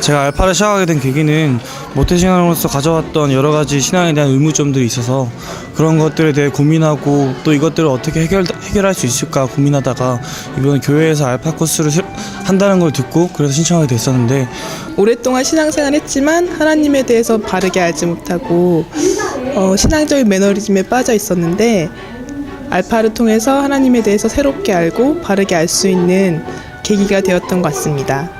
제가 알파를 시작하게 된 계기는 모태신앙으로서 가져왔던 여러 가지 신앙에 대한 의무점들이 있어서 그런 것들에 대해 고민하고 또 이것들을 어떻게 해결, 해결할 수 있을까 고민하다가 이번 교회에서 알파 코스를 실- 한다는 걸 듣고 그래서 신청하게 됐었는데 오랫동안 신앙생활 했지만 하나님에 대해서 바르게 알지 못하고 어, 신앙적인 매너리즘에 빠져 있었는데 알파를 통해서 하나님에 대해서 새롭게 알고 바르게 알 수 있는 계기가 되었던 것 같습니다.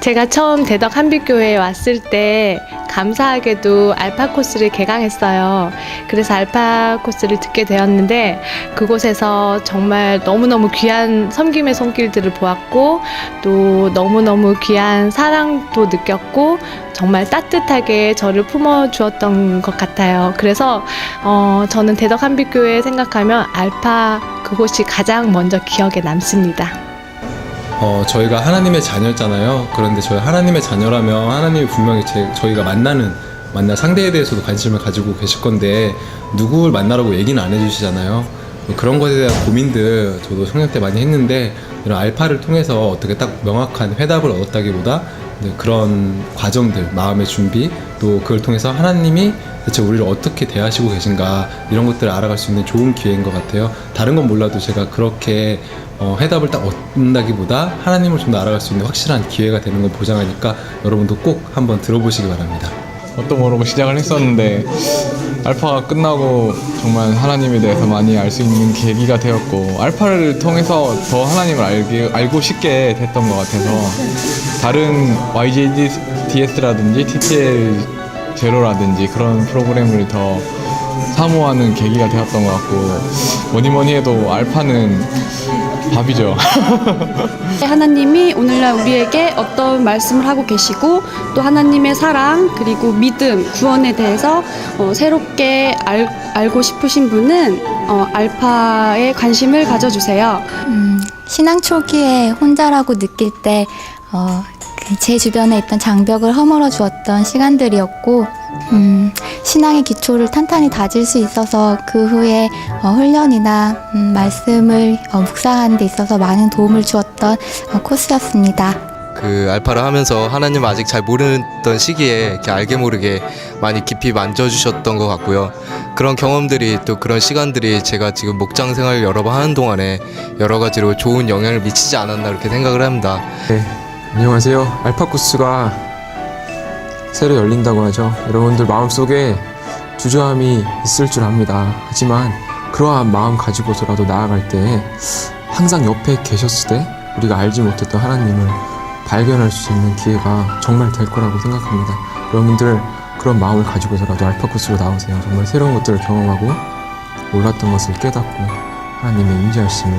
제가 처음 대덕 한빛교회에 왔을 때 감사하게도 알파 코스를 개강했어요. 그래서 알파 코스를 듣게 되었는데 그곳에서 정말 너무너무 귀한 섬김의 손길들을 보았고 또 너무너무 귀한 사랑도 느꼈고 정말 따뜻하게 저를 품어 주었던 것 같아요. 그래서 어, 저는 대덕 한빛교회 생각하면 알파 그곳이 가장 먼저 기억에 남습니다. 어, 저희가 하나님의 자녀잖아요. 그런데 저희 하나님의 자녀라면 하나님이 분명히 제, 저희가 만나는 만날 상대에 대해서도 관심을 가지고 계실 건데 누구를 만나라고 얘기는 안 해주시잖아요. 그런 것에 대한 고민들 저도 청년 때 많이 했는데 이런 알파를 통해서 어떻게 딱 명확한 회답을 얻었다기보다 이제 그런 과정들, 마음의 준비 또 그걸 통해서 하나님이 대체 우리를 어떻게 대하시고 계신가 이런 것들을 알아갈 수 있는 좋은 기회인 것 같아요. 다른 건 몰라도 제가 그렇게 어, 해답을 딱 얻는다기보다 하나님을 좀 더 알아갈 수 있는 확실한 기회가 되는 걸 보장하니까 여러분도 꼭 한번 들어보시기 바랍니다. 뭣도 모르고 시작을 했었는데 알파가 끝나고 정말 하나님에 대해서 많이 알 수 있는 계기가 되었고 알파를 통해서 더 하나님을 알게, 알고 싶게 됐던 것 같아서 다른 YJDS라든지 TTL 제로라든지 그런 프로그램을 더 사모하는 계기가 되었던 것 같고 뭐니 뭐니 해도 알파는 밥이죠. 하나님이 오늘날 우리에게 어떤 말씀을 하고 계시고 또 하나님의 사랑 그리고 믿음 구원에 대해서 어, 새롭게 알, 알고 싶으신 분은 어, 알파에 관심을 가져주세요. 음, 신앙 초기에 혼자라고 느낄 때, 어, 그 제 주변에 있던 장벽을 허물어 주었던 시간들이었고, 음, 신앙의 기초를 탄탄히 다질 수 있어서 그 후에 어, 훈련이나 음, 말씀을 어, 묵상하는 데 있어서 많은 도움을 주었던 어, 코스였습니다. 그 알파를 하면서 하나님 아직 잘 모르던 시기에 이렇게 알게 모르게 많이 깊이 만져주셨던 것 같고요. 그런 경험들이 또 그런 시간들이 제가 지금 목장 생활 여러 번 하는 동안에 여러 가지로 좋은 영향을 미치지 않았나 이렇게 생각을 합니다. 안녕하세요. 알파코스가 새로 열린다고 하죠. 여러분들 마음속에 주저함이 있을 줄 압니다. 하지만 그러한 마음 가지고서라도 나아갈 때 항상 옆에 계셨을 때 우리가 알지 못했던 하나님을 발견할 수 있는 기회가 정말 될 거라고 생각합니다. 여러분들 그런 마음을 가지고서라도 알파코스로 나오세요. 정말 새로운 것들을 경험하고 몰랐던 것을 깨닫고 하나님의 임재하심을